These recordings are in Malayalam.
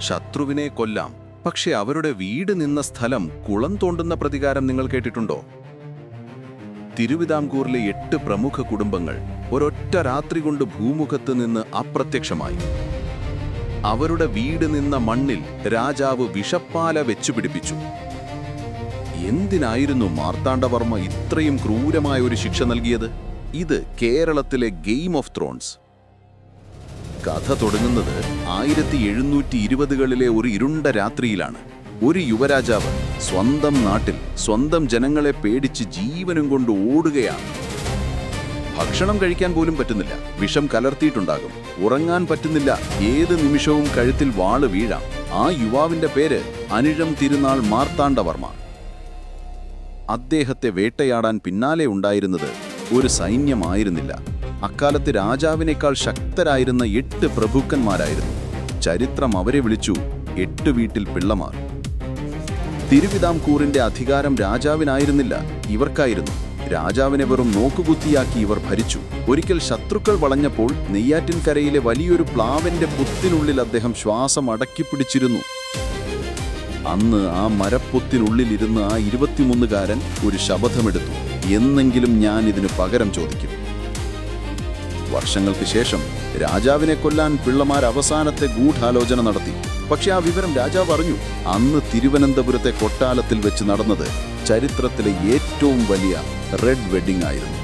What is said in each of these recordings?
ശത്രുവിനെ കൊല്ലാം. പക്ഷെ അവരുടെ വീട് നിന്ന സ്ഥലം കുളം തോണ്ടുന്ന പ്രതികാരം നിങ്ങൾ കേട്ടിട്ടുണ്ടോ? തിരുവിതാംകൂറിലെ എട്ട് പ്രമുഖ കുടുംബങ്ങൾ ഒരൊറ്റ രാത്രി കൊണ്ട് ഭൂമുഖത്ത് നിന്ന് അപ്രത്യക്ഷമായി. അവരുടെ വീട് നിന്ന മണ്ണിൽ രാജാവ് വിഷപ്പാല വെച്ചുപിടിപ്പിച്ചു എന്തിനായിരുന്നു മാർത്താണ്ഡവർമ്മ ഇത്രയും ക്രൂരമായ ഒരു ശിക്ഷ നൽകിയത്? ഇത് കേരളത്തിലെ ഗെയിം ഓഫ് ത്രോൺസ്. കഥ തുടങ്ങുന്നത് ആയിരത്തി എഴുന്നൂറ്റി ഇരുപതുകളിലെ ഒരു ഇരുണ്ട രാത്രിയിലാണ്. ഒരു യുവരാജാവ് സ്വന്തം നാട്ടിൽ സ്വന്തം ജനങ്ങളെ പേടിച്ച് ജീവനും കൊണ്ട് ഓടുകയാണ്. ഭക്ഷണം കഴിക്കാൻ പോലും പറ്റുന്നില്ല. വിഷം കലർത്തിയിട്ടുണ്ടാകും. ഉറങ്ങാൻ പറ്റുന്നില്ല. ഏത് നിമിഷവും കഴുത്തിൽ വാൾ വീഴാം. ആ യുവാവിന്റെ പേര് അനിഴം തിരുനാൾ മാർത്താണ്ഡവർമ്മ. അദ്ദേഹത്തെ വേട്ടയാടാൻ പിന്നാലെ ഉണ്ടായിരുന്നത് ഒരു സൈന്യമായിരുന്നില്ല. അക്കാലത്ത് രാജാവിനേക്കാൾ ശക്തരായിരുന്ന എട്ട് പ്രഭുക്കന്മാരായിരുന്നു. ചരിത്രം അവരെ വിളിച്ചു എട്ട് വീട്ടിൽ പിള്ളമാർ. തിരുവിതാംകൂറിന്റെ അധികാരം രാജാവിനായിരുന്നില്ല ഇവർക്കായിരുന്നു. രാജാവിനെ വെറും നോക്കുകുത്തിയാക്കി ഇവർ ഭരിച്ചു. ഒരിക്കൽ ശത്രുക്കൾ വളഞ്ഞപ്പോൾ നെയ്യാറ്റിൻകരയിലെ വലിയൊരു പ്ലാവിന്റെ പുത്തിനുള്ളിൽ അദ്ദേഹം ശ്വാസം അടക്കിപ്പിടിച്ചിരുന്നു. അന്ന് ആ മരപ്പൊത്തിനുള്ളിലിരുന്ന് ആ ഇരുപത്തിമൂന്നുകാരൻ ഒരു ശപഥമെടുത്തു. എന്നെങ്കിലും ഞാൻ ഇതിന് പകരം ചോദിക്കും. വർഷങ്ങൾക്ക് ശേഷം രാജാവിനെ കൊല്ലാൻ പിള്ളമാർ അവസാനത്തെ ഗൂഢാലോചന നടത്തി. പക്ഷെ ആ വിവരം രാജാവ് അറിഞ്ഞു. അന്ന് തിരുവനന്തപുരത്തെ കൊട്ടാലത്തിൽ വെച്ച് നടന്നത് ചരിത്രത്തിലെ ഏറ്റവും വലിയ റെഡ് വെഡിംഗ് ആയിരുന്നു.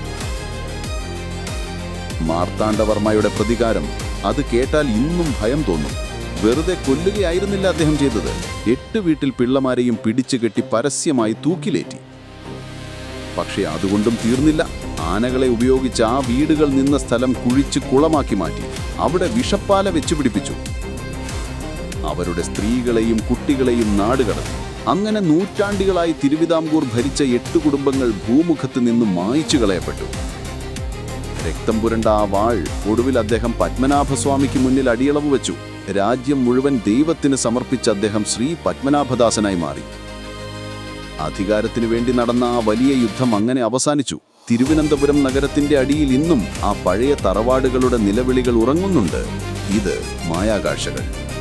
മാർത്താണ്ഡവർമ്മയുടെ പ്രതികാരം അത് കേട്ടാൽ ഇന്നും ഭയം തോന്നും. വെറുതെ കൊല്ലുകയായിരുന്നില്ല അദ്ദേഹം ചെയ്തത്. എട്ട് വീട്ടിൽ പിള്ളമാരെയും പിടിച്ചുകെട്ടി പരസ്യമായി തൂക്കിലേറ്റി. പക്ഷേ അതുകൊണ്ടും തീർന്നില്ല. ആനകളെ ഉപയോഗിച്ച് ആ വീടുകൾ നിന്ന സ്ഥലം കുഴിച്ച് കുളമാക്കി മാറ്റി. അവിടെ വിഷപ്പാല വെച്ചുപിടിപ്പിച്ചു അവരുടെ സ്ത്രീകളെയും കുട്ടികളെയും നാടുകടത്തി അങ്ങനെ നൂറ്റാണ്ടുകളായി തിരുവിതാംകൂർ ഭരിച്ച എട്ട് കുടുംബങ്ങൾ ഭൂമുഖത്ത് നിന്ന് മായിച്ചു കളയപ്പെട്ടു. രക്തം പുരണ്ട ആ വാൾ ഒടുവിൽ അദ്ദേഹം പത്മനാഭസ്വാമിക്ക് മുന്നിൽ അടിയളവ് വെച്ചു. രാജ്യം മുഴുവൻ ദൈവത്തിന് സമർപ്പിച്ച അദ്ദേഹം ശ്രീ പത്മനാഭദാസനായി മാറി. അധികാരത്തിനു വേണ്ടി നടന്ന ആ വലിയ യുദ്ധം അങ്ങനെ അവസാനിച്ചു. തിരുവനന്തപുരം നഗരത്തിന്റെ അടിയിൽ ഇന്നും ആ പഴയ തറവാടുകളുടെ നിലവിളികൾ ഉറങ്ങുന്നുണ്ട്. ഇത് മായാകാഴ്ചകൾ